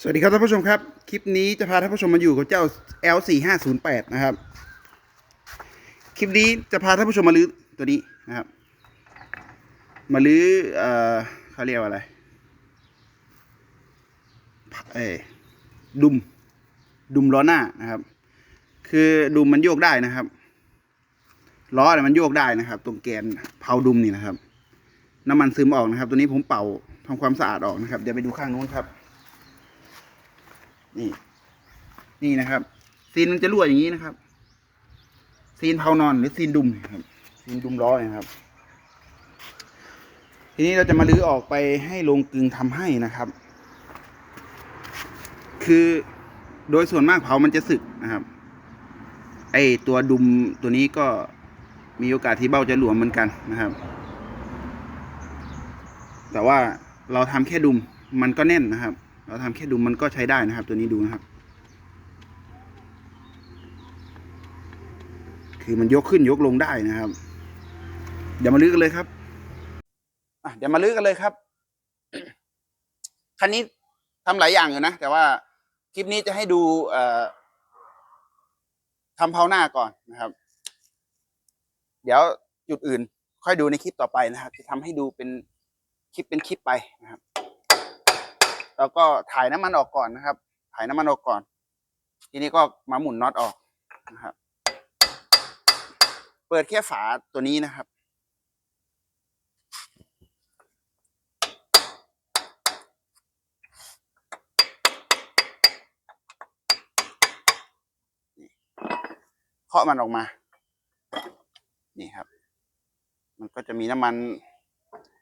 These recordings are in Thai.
สวัสดีครับท่านผู้ชมครับ คลิปนี้จะพาท่านผู้ชมมาอยู่กับเจ้า L4508 นะครับ คลิปนี้จะพาท่านผู้ชมมาลื้อตัวนี้นะครับ มาลื้อเอ่อเขาเรียกว่าอะไรเออดุม ดุมล้อหน้านะครับ คือดุมมันโยกได้นะครับ ล้อเนี่ยมันโยกได้นะครับ ตรงแกนเผาดุมนี่นะครับ น้ำมันซึมออกนะครับ ตัวนี้ผมเป่าทำความสะอาดออกนะครับ เดี๋ยวไปดูข้างนู้นครับ นี่ นี่นะครับ ซีนมันจะรั่วอย่างนี้นะครับ ซีนเผานอนหรือซีนดุมครับ ซีนดุมล้อเนะครับ ทีนี้เราจะมาลื้อออกไปให้โรงกึงทำให้นะครับ คือโดยส่วนมากเผามันจะสึกนะครับ ไอตัวดุมตัวนี้ก็มีโอกาสที่เบ้าจะหลวมเหมือนกันนะครับ แต่ว่าเราทำแค่ดุมมันก็แน่นนะครับ เราทำแค่ดุมมันก็ใช้ได้นะครับ ตัวนี้ดูนะครับ คือมันยกขึ้นยกลงได้นะครับ เดี๋ยวมาลื้อกันเลยครับอะเดี๋ยวมาลื้อกันเลยครับคันนี้ทำหลายอย่างอยู่นะแต่ว่าคลิปนี้จะให้ดูเอ่อทำเพาหน้าก่อนนะครับ เดี๋ยวจุดอื่น ค่อยดูในคลิปต่อไปนะครับ จะทำให้ดูเป็นคลิปเป็นคลิปไปนะครับ แล้วก็ถ่ายน้ำมันออกก่อนนะครับ ถ่ายน้ำมันออกก่อน ทีนี้ก็มาหมุนน็อตออกนะครับ เปิดแค่ฝาตัวนี้นะครับ เคาะมันออกมา นี่ครับ มันก็จะมีน้ำมัน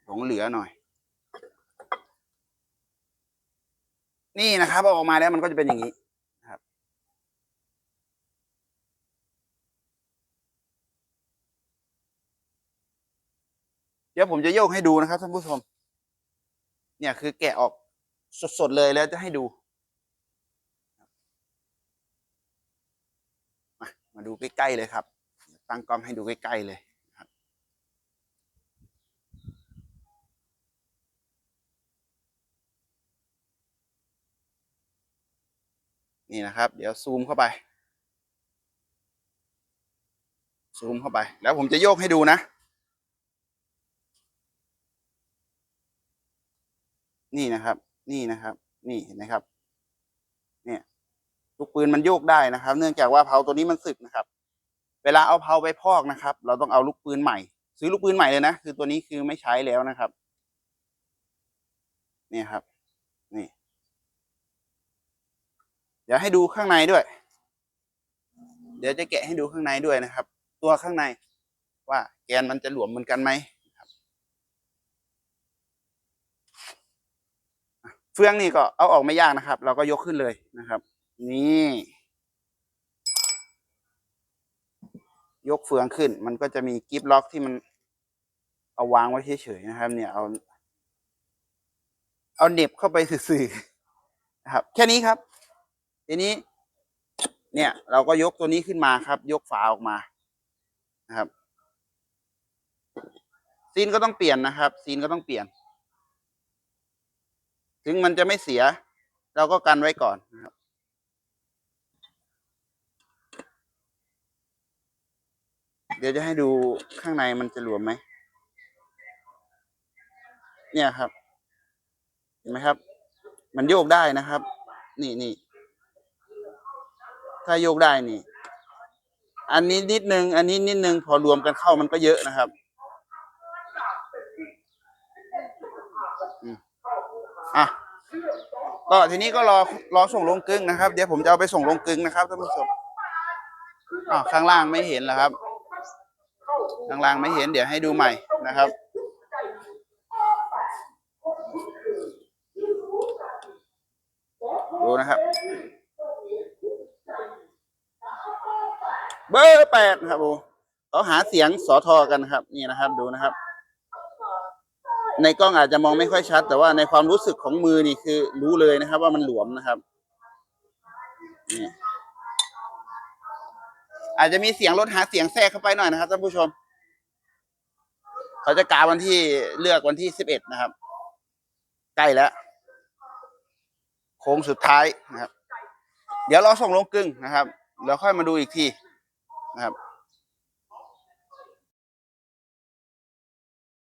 หลงเหลือหน่อย นี่นะครับเอาออกมาแล้วมันก็จะเป็นอย่างนี้ครับ เดี๋ยวผมจะโยกให้ดูนะครับท่านผู้ชม เนี่ยคือแกะออกสดๆเลยแล้วจะให้ดู มามาดูใกล้ๆเลยครับ ตั้งกล้องให้ดูใกล้ๆเลย นี่นะครับ เดี๋ยวซูมเข้าไป ซูมเข้าไป แล้วผมจะโยกให้ดูนะ นี่นะครับ นี่นะครับ นี่เห็นไหมครับ เนี่ยลูกปืนมันโยกได้นะครับ เนื่องจากว่าเพาตัวนี้มันสึกนะครับ เวลาเอาเพาไปพอกนะครับ เราต้องเอาลูกปืนใหม่ ซื้อลูกปืนใหม่เลยนะ คือตัวนี้คือไม่ใช้แล้วนะครับเนี่ยครับ นี่ เดี๋ยวให้ดูข้างในด้วย เดี๋ยวจะแกะให้ดูข้างในด้วยนะครับ ตัวข้างในว่าแกนมันจะหลวมเหมือนกันไหมครับเฟืองนี่ก็เอาออกไม่ยากนะครับ เราก็ยกขึ้นเลยนะครับ นี่ ยกเฟืองขึ้น มันก็จะมีกิฟล็อกที่มันเอาวางไว้เฉยๆนะครับ เนี่ยเอา เอาเน็บเข้าไปสื่อๆนะครับ แค่นี้ครับ ทีนี้ เนี่ย เราก็ยกตัวนี้ขึ้นมาครับ ยกฝาออกมานะครับซีนก็ต้องเปลี่ยนนะครับ ซีนก็ต้องเปลี่ยน ถึงมันจะไม่เสีย เราก็กันไว้ก่อนนะครับเดี๋ยวจะให้ดูข้างในมันจะหลวมไหม เนี่ยครับ เห็นไหมครับ มันโยกได้นะครับ นี่นี่ ถ้าโยกได้นี่ อันนี้นิดนึง อันนี้นิดนึง พอรวมกันเข้ามันก็เยอะนะครับอะก็ทีนี้ก็รอรอส่งลงกึ่งนะครับ เดี๋ยวผมจะเอาไปส่งลงกึ่งนะครับท่านผู้ชมอ่าข้างล่างไม่เห็นแล้วครับ ข้างล่างไม่เห็นเดี๋ยวให้ดูใหม่นะครับดูนะครับ เบอร์แปดนะครับผมเขาหาเสียงสอทอกันครับ นี่นะครับดูนะครับ ในกล้องอาจจะมองไม่ค่อยชัด แต่ว่าในความรู้สึกของมือนี่คือรู้เลยนะครับ ว่ามันหลวมนะครับนี่อาจจะมีเสียงรถหาเสียงแทรกเข้าไปหน่อยนะครับท่านผู้ชม เขาจะกาวันที่เลือกวันที่สิบเอ็ดนะครับ ใกล้แล้วโค้งสุดท้ายนะครับ เดี๋ยวเราส่งลงกึ่งนะครับแล้วค่อยมาดูอีกที นะครับ